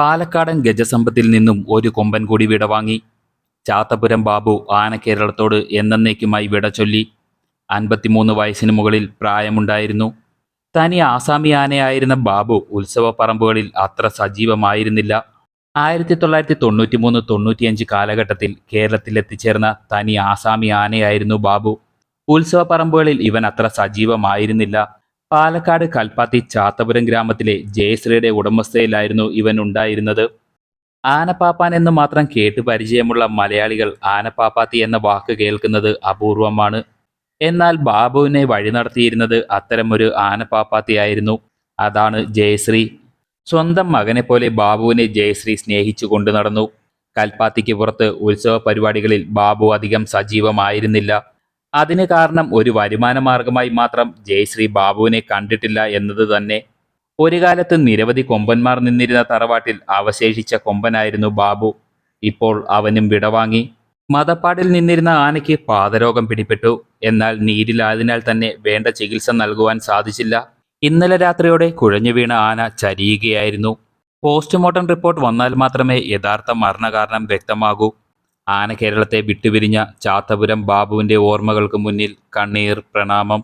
പാലക്കാടൻ ഗജസമ്പത്തിൽ നിന്നും ഒരു കൊമ്പൻ കൂടി വിട വാങ്ങി. ചാത്തപുരം ബാബു ആനക്കേരളത്തോട് എന്നേക്കുമായി വിട ചൊല്ലി. അൻപത്തിമൂന്ന് വയസ്സിന് മുകളിൽ പ്രായമുണ്ടായിരുന്നു. തനി ആസാമി ആനയായിരുന്ന ബാബു ഉത്സവ പറമ്പുകളിൽ അത്ര സജീവമായിരുന്നില്ല. ആയിരത്തി തൊള്ളായിരത്തി തൊണ്ണൂറ്റി മൂന്ന് തൊണ്ണൂറ്റിയഞ്ച് കാലഘട്ടത്തിൽ കേരളത്തിലെത്തിച്ചേർന്ന തനി ആസാമി ആനയായിരുന്നു ബാബു. ഉത്സവ പറമ്പുകളിൽ ഇവൻ അത്ര സജീവമായിരുന്നില്ല. പാലക്കാട് കൽപ്പാത്തി ചാത്തപുരം ഗ്രാമത്തിലെ ജയശ്രീയുടെ ഉടമസ്ഥയിലായിരുന്നു ഇവൻ ഉണ്ടായിരുന്നത്. ആനപ്പാപ്പാൻ എന്ന് മാത്രം കേട്ടു പരിചയമുള്ള മലയാളികൾ ആനപ്പാപ്പാത്തി എന്ന വാക്ക് കേൾക്കുന്നത് അപൂർവമാണ്. എന്നാൽ ബാബുവിനെ വഴി നടത്തിയിരുന്നത് അത്തരമൊരു ആനപ്പാപ്പാത്തിയായിരുന്നു അതാണ് ജയശ്രീ. സ്വന്തം മകനെ പോലെ ബാബുവിനെ ജയശ്രീ സ്നേഹിച്ചു കൊണ്ടു നടന്നു. കൽപ്പാത്തിക്ക് പുറത്ത് ഉത്സവ പരിപാടികളിൽ ബാബു അധികം സജീവമായിരുന്നില്ല. അതിന് കാരണം ഒരു വരുമാന മാർഗമായി മാത്രം ജയശ്രീ ബാബുവിനെ കണ്ടിട്ടില്ല എന്നത് തന്നെ. ഒരു കാലത്ത് നിരവധി കൊമ്പന്മാർ നിന്നിരുന്ന തറവാട്ടിൽ അവശേഷിച്ച കൊമ്പനായിരുന്നു ബാബു. ഇപ്പോൾ അവനും വിടവാങ്ങി മതപ്പാടിൽ നിന്നിരുന്ന ആനയ്ക്ക് പാതരോഗം പിടിപെട്ടു എന്നാൽ നീരിലായതിനാൽ തന്നെ വേണ്ട ചികിത്സ നൽകുവാൻ സാധിച്ചില്ല. ഇന്നലെ രാത്രിയോടെ കുഴഞ്ഞു വീണ ആന ചരിയുകയായിരുന്നു. പോസ്റ്റ്മോർട്ടം റിപ്പോർട്ട് വന്നാൽ മാത്രമേ യഥാർത്ഥ മരണകാരണം വ്യക്തമാകൂ. ആന കേരളത്തെ വിട്ടുപിരിഞ്ഞ ചാത്തപുരം ബാബുവിന്റെ ഓർമ്മകൾക്ക് മുന്നിൽ കണ്ണീർ പ്രണാമം